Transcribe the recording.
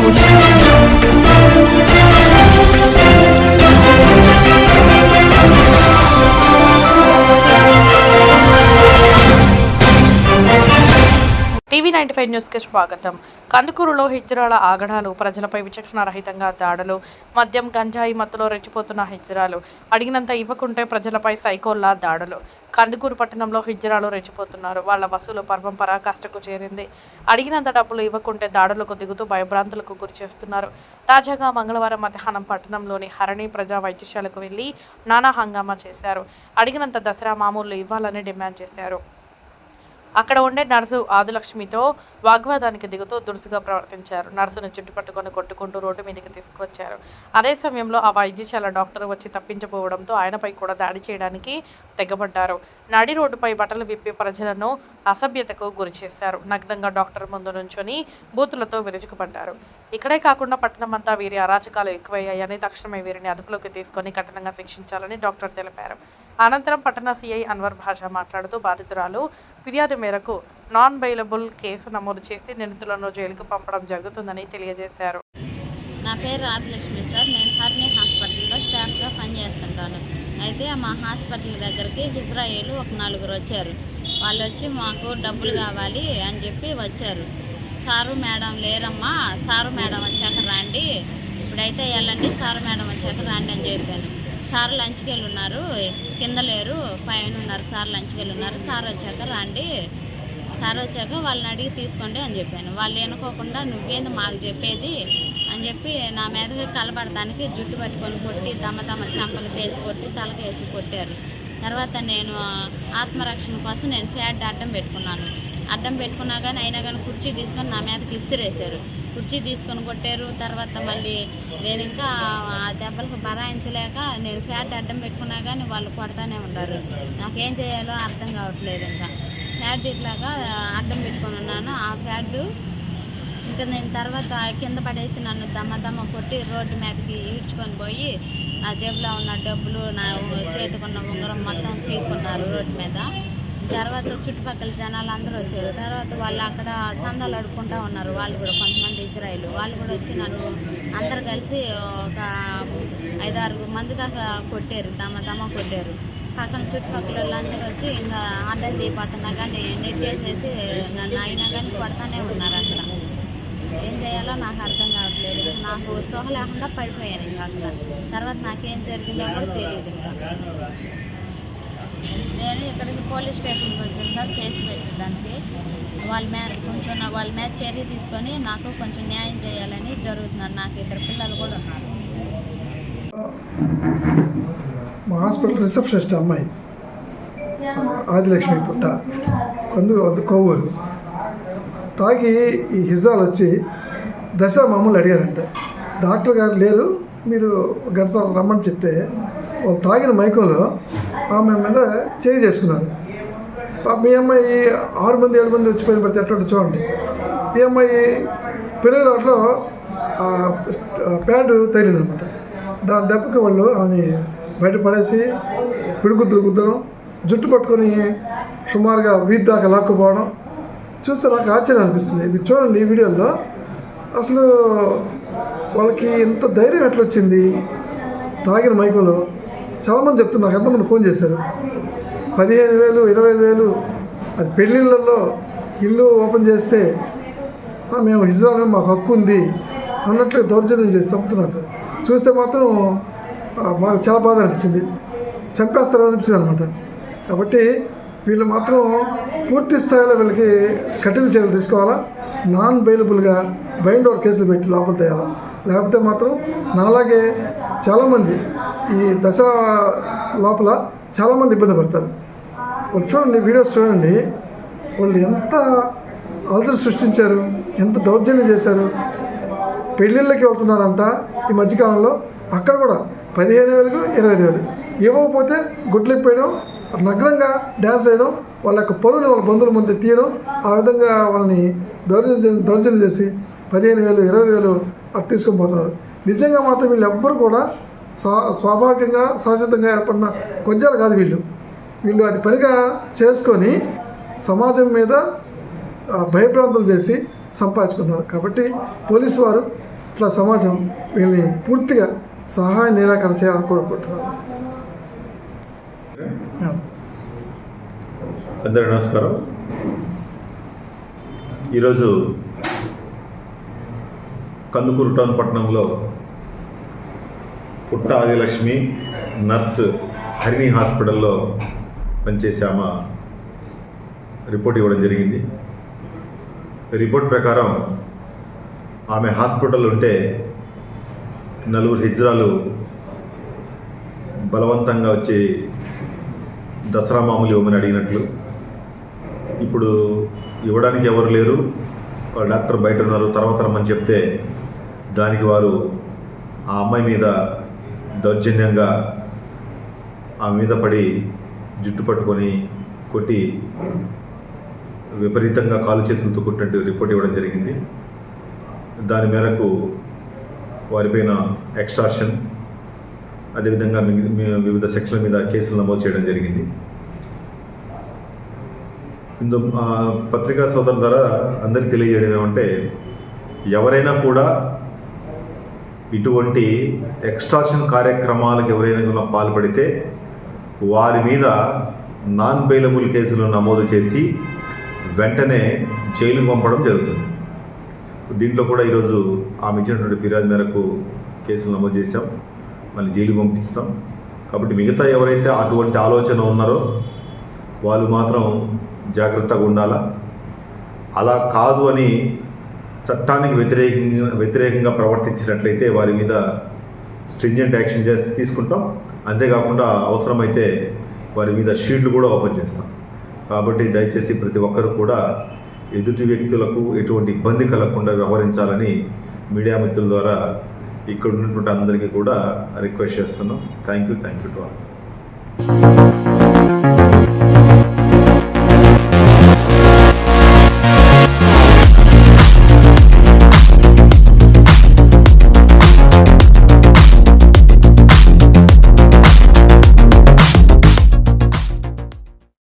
TV ninety five న్యూస్కి స్వాగతం. కందుకూరులో హిజ్రాల ఆగడాలు ప్రజలపై విచక్షణారహితంగా దాడులు మద్యం గంజాయి మత్తులో రెచ్చిపోతున్న హిజ్రాలు. అడిగినంత ఇవ్వకుంటే ప్రజలపై సైకోల్లా దాడులు. కందుకూరు పట్టణంలో హిజ్రాలు రెచ్చిపోతున్నారు. వాళ్ళ వసూలు పర్వం పరాకాష్ఠకు చేరింది. అడిగినంత డబ్బులు ఇవ్వకుంటే దాడులకు దిగుతూ భయభ్రాంతులకు గురి చేస్తున్నారు. తాజాగా మంగళవారం మధ్యాహ్నం పట్టణంలోని హరణి ప్రజా వైద్యశాలకు వెళ్ళి నానా హంగామా చేశారు. అడిగినంత దసరా మామూలు ఇవ్వాలని డిమాండ్ చేశారు. అక్కడ ఉండే నర్సు ఆదిలక్ష్మితో వాగ్వాదానికి దిగుతూ దురుసుగా ప్రవర్తించారు. నర్సును చుట్టుపట్టుకొని కొట్టుకుంటూ రోడ్డు మీదకి తీసుకువచ్చారు. అదే సమయంలో ఆ వైద్యశాల డాక్టర్ వచ్చి తప్పించబోవడంతో ఆయనపై కూడా దాడి చేయడానికి తెగబడ్డారు. నడి రోడ్డుపై బట్టలు విప్పి ప్రజలను అసభ్యతకు గురి చేశారు. నగ్నంగా డాక్టర్ ముందు నుంచొని బూతులతో విరుచుకుపడ్డారు. ఇక్కడే కాకుండా పట్టణమంతా వీరి అరాచకాలు ఎక్కువయ్యాయని తక్షణమే వీరిని అదుపులోకి తీసుకొని కఠినంగా శిక్షించాలని డాక్టర్ తెలిపారు. అనంతరం పట్టణ సిఐ అన్వర్ భాష మాట్లాడుతూ బాధితురాలు ఫిర్యాదు మేరకు నాన్ బెయిలబుల్ కేసు నమోదు చేసి నిందితులను జైలుకు పంపడం జరుగుతుందని తెలియజేశారు. నా పేరు రాజలక్ష్మి సార్. నేను హర్ని హాస్పిటల్లో స్టాఫ్గా పనిచేస్తుంటాను. అయితే మా హాస్పిటల్ దగ్గరికి ఇజ్రాయేలు ఒక నలుగురు వచ్చారు. వాళ్ళు వచ్చి మాకు డబ్బులు కావాలి అని చెప్పి వచ్చారు. సారు మేడం లేరమ్మా. సారు మేడం వచ్చాక రండి. ఇప్పుడైతే వెళ్ళండి. సారు మేడం వచ్చాక రండి అని చెప్పాను. సార్ లంచ్కి వెళ్ళి ఉన్నారు కింద లేరు. పైన ఉన్నారు. సార్ లంచ్కి వెళ్ళి ఉన్నారు సార్ వచ్చాక రండి. సార్ వచ్చాక వాళ్ళని అడిగి తీసుకోండి అని చెప్పాను. వాళ్ళు అనుకోకుండా నువ్వేంది మాకు చెప్పేది అని చెప్పి నా మీదకి కలబడటానికి జుట్టు పట్టుకొని కొట్టి తమ తమ చెంపలు వేసి కొట్టి తలకేసి కొట్టారు. తర్వాత నేను ఆత్మరక్షణ కోసం నేను ఫ్యాట్ అడ్డం పెట్టుకున్నాను. అడ్డం పెట్టుకున్నా కానీ అయినా కానీ కుర్చీ తీసుకొని నా మీదకి ఇసిరేశారు. కుర్చీ తీసుకొని కొట్టారు. తర్వాత మళ్ళీ నేను ఇంకా ఆ దెబ్బలకు బరాయించలేక నేను ఫ్యాట్ అడ్డం పెట్టుకున్నా కానీ వాళ్ళు కొడతానే ఉన్నారు నాకేం చేయాలో అర్థం కావట్లేదు ఇంకా. ఫ్యాట్ ఇట్లాగా అడ్డం పెట్టుకొని ఉన్నాను. ఆ ఫ్యాట్ ఇంకా నేను తర్వాత కింద పడేసి నన్ను దమ్మ దమ్మ కొట్టి రోడ్డు మీదకి ఈడ్చుకొని పోయి నా జేబులో ఉన్న డబ్బులు నా చేతికున్న ఉంగరం మొత్తం తీసుకున్నారు రోడ్డు మీద. తర్వాత చుట్టుపక్కల జనాలు అందరూ వచ్చారు. తర్వాత వాళ్ళు అక్కడ చందాలు అడుక్కుంటా ఉన్నారు. వాళ్ళు కూడా కొంతమంది ఇజ్రాయిల్. వాళ్ళు కూడా వచ్చి నన్ను అందరు కలిసి ఒక ఐదారు మంది దాకా కొట్టారు. తమ తమ కొట్టారు. పక్కన చుట్టుపక్కల వాళ్ళందరూ వచ్చి ఇంకా అడ్డం తీపోతున్నా కానీ నెట్టేసేసి నన్ను అయినా కానీ కొడతానే ఉన్నారు అక్కడ. ఏం చేయాలో నాకు అర్థం కావట్లేదు. నాకు సోహ లేకుండా పడిపోయాను ఇంకా అక్కడ. తర్వాత నాకేం జరిగిందో కూడా తెలియదు ఇంకా. నేను ఇక్కడికి పోలీస్ స్టేషన్కి వచ్చాను సార్ కేసు పెట్టడానికి వాళ్ళ మీద కొంచెం నా- వాళ్ళ మీద చర్య తీసుకొని నాకు కొంచెం న్యాయం చేయాలని జరుగుతున్నారు. నాకు ఇద్దరు పిల్లలు కూడా ఉన్నారు. మా హాస్పిటల్ రిసెప్షనిస్ట్ అమ్మాయి. ఆదిలక్ష్మి పుట్ట. కందు కొవ్వూరు. తాగి ఈ హిజాలు వచ్చి దశ మామూలు అడిగారంట. డాక్టర్ గారు లేరు మీరు గంట రమ్మని చెప్తే వాళ్ళు తాగిన మైకంలో ఆమె మీద చేయి చేసుకున్నారు పాప మీ అమ్మాయి ఆరు మంది ఏడు మంది వచ్చి పైన పడితే ఎట్లా చూడండి. ఈ అమ్మాయి పెరుగులో ప్యాంటు తగిలిందనమాట. దాని దెబ్బకి వాళ్ళు ఆమె బయట పడేసి గుద్దడం జుట్టు పట్టుకొని సుమారుగా వీధి దాకా లాక్కుపోవడం చూస్తే నాకు ఆశ్చర్యం అనిపిస్తుంది. మీరు చూడండి ఈ వీడియోలో అసలు వాళ్ళకి ఎంత ధైర్యం ఎట్లొచ్చింది? తాగిన మైకులో చాలామంది చెప్తున్నారు నాకు ఎంతమంది ఫోన్ చేశారు? పదిహేను వేలు ఇరవై ఐదు వేలు అది పెళ్ళిళ్ళల్లో ఇల్లు ఓపెన్ చేస్తే మేము హిజ్రాలో మాకు హక్కు ఉంది అన్నట్లు దౌర్జన్యం చేసి చంపుతున్నారు. చూస్తే మాత్రం మాకు చాలా బాధ అనిపించింది. చంపేస్తారు అనిపించింది అనమాట కాబట్టి వీళ్ళు మాత్రం పూర్తి స్థాయిలో వీళ్ళకి కఠిన చర్యలు తీసుకోవాలా? నాన్ బెయిలబుల్గా బైండ్ ఓవర్ కేసులు పెట్టి లోపల తేయాలా? లేకపోతే మాత్రం నాలాగే చాలామంది ఈ దశ లోపల చాలామంది ఇబ్బంది పడతారు. వాళ్ళు చూడండి వీడియోస్ చూడండి. వాళ్ళు ఎంత అలజడి సృష్టించారు ఎంత దౌర్జన్యం చేశారు. పెళ్ళిళ్ళకి వెళ్తున్నారంట ఈ మధ్యకాలంలో. అక్కడ కూడా పదిహేను వేలకు ఇరవై ఐదు వేలు. ఇవ్వకపోతే గుడ్లు ఇప్పేయడం నగ్నంగా డ్యాన్స్ వేయడం వాళ్ళ యొక్క పరువుని వాళ్ళ బంధువుల ముందు తీయడం ఆ విధంగా వాళ్ళని దౌర్జన్యం దౌర్జన్యం చేసి పదిహేను వేలు ఇరవై వేలు అటు తీసుకొని పోతున్నారు. నిజంగా మాత్రం వీళ్ళు ఎవ్వరు కూడా స్వా స్వాభావికంగా శాశ్వతంగా ఏర్పడిన కొంచెం కాదు వీళ్ళు. వీళ్ళు అది పనిగా చేసుకొని సమాజం మీద భయప్రాంతం చేసి సంపాదించుకున్నారు. కాబట్టి పోలీసు వారు ఇట్లా సమాజం వీళ్ళని పూర్తిగా సహాయ నిరాకరణ చేయాలని కోరుకుంటున్నారు అందరూ నమస్కారం. ఈరోజు కందుకూరు టౌన్ పట్టణంలో పుట్ట ఆదిలక్ష్మి నర్స్ హరిణి హాస్పిటల్లో పనిచేసే ఆమె రిపోర్ట్ ఇవ్వడం జరిగింది. రిపోర్ట్ ప్రకారం ఆమె హాస్పిటల్ ఉంటే నలుగురు హిజ్రాలు బలవంతంగా వచ్చి దసరా మామూలు ఇవ్వమని అడిగినట్లు. ఇప్పుడు ఇవ్వడానికి ఎవరు లేరు? డాక్టర్ బయట ఉన్నారు తర్వాత రమ్మని చెప్తే దానికి వారు ఆ అమ్మాయి మీద దౌర్జన్యంగా ఆ మీద పడి జుట్టు పట్టుకొని కొట్టి విపరీతంగా కాలు చేతులతో కొట్టినట్టు రిపోర్ట్ ఇవ్వడం జరిగింది. దాని మేరకు వారిపైన ఎక్స్ట్రాషన్ అదేవిధంగా మిగి- వివిధ సెక్షన్ల మీద కేసులు నమోదు చేయడం జరిగింది. ఇందు పత్రికా సోదరు ద్వారా అందరికీ తెలియజేయడం ఏమంటే ఎవరైనా కూడా ఇటువంటి ఎక్స్ట్రాక్షన్ కార్యక్రమాలకు ఎవరైనా కూడా పాల్పడితే వారి మీద నాన్ బెయిలబుల్ కేసులు నమోదు చేసి వెంటనే జైలు పంపడం జరుగుతుంది. దీంట్లో కూడా ఈరోజు ఆమె ఇచ్చినటువంటి ఫిర్యాదు మేరకు కేసులు నమోదు చేశాం. మళ్ళీ జైలు పంపిస్తాం. కాబట్టి మిగతా ఎవరైతే అటువంటి ఆలోచన ఉన్నారో వాళ్ళు మాత్రం జాగ్రత్తగా ఉండాలా? అలా కాదు అని చట్టానికి వ్యతిరేకంగా వ్యతిరేకంగా ప్రవర్తించినట్లయితే వారి మీద స్ట్రింజెంట్ యాక్షన్ చేసి తీసుకుంటాం. అంతేకాకుండా అవసరమైతే వారి మీద షీట్లు కూడా ఓపెన్ చేస్తాం. కాబట్టి దయచేసి ప్రతి ఒక్కరు కూడా ఎదుటి వ్యక్తులకు ఎటువంటి ఇబ్బంది కలగకుండా వ్యవహరించాలని మీడియా మిత్రుల ద్వారా ఇక్కడ ఉన్నటువంటి అందరికీ కూడా రిక్వెస్ట్ చేస్తున్నాం. Thank you thank you to all.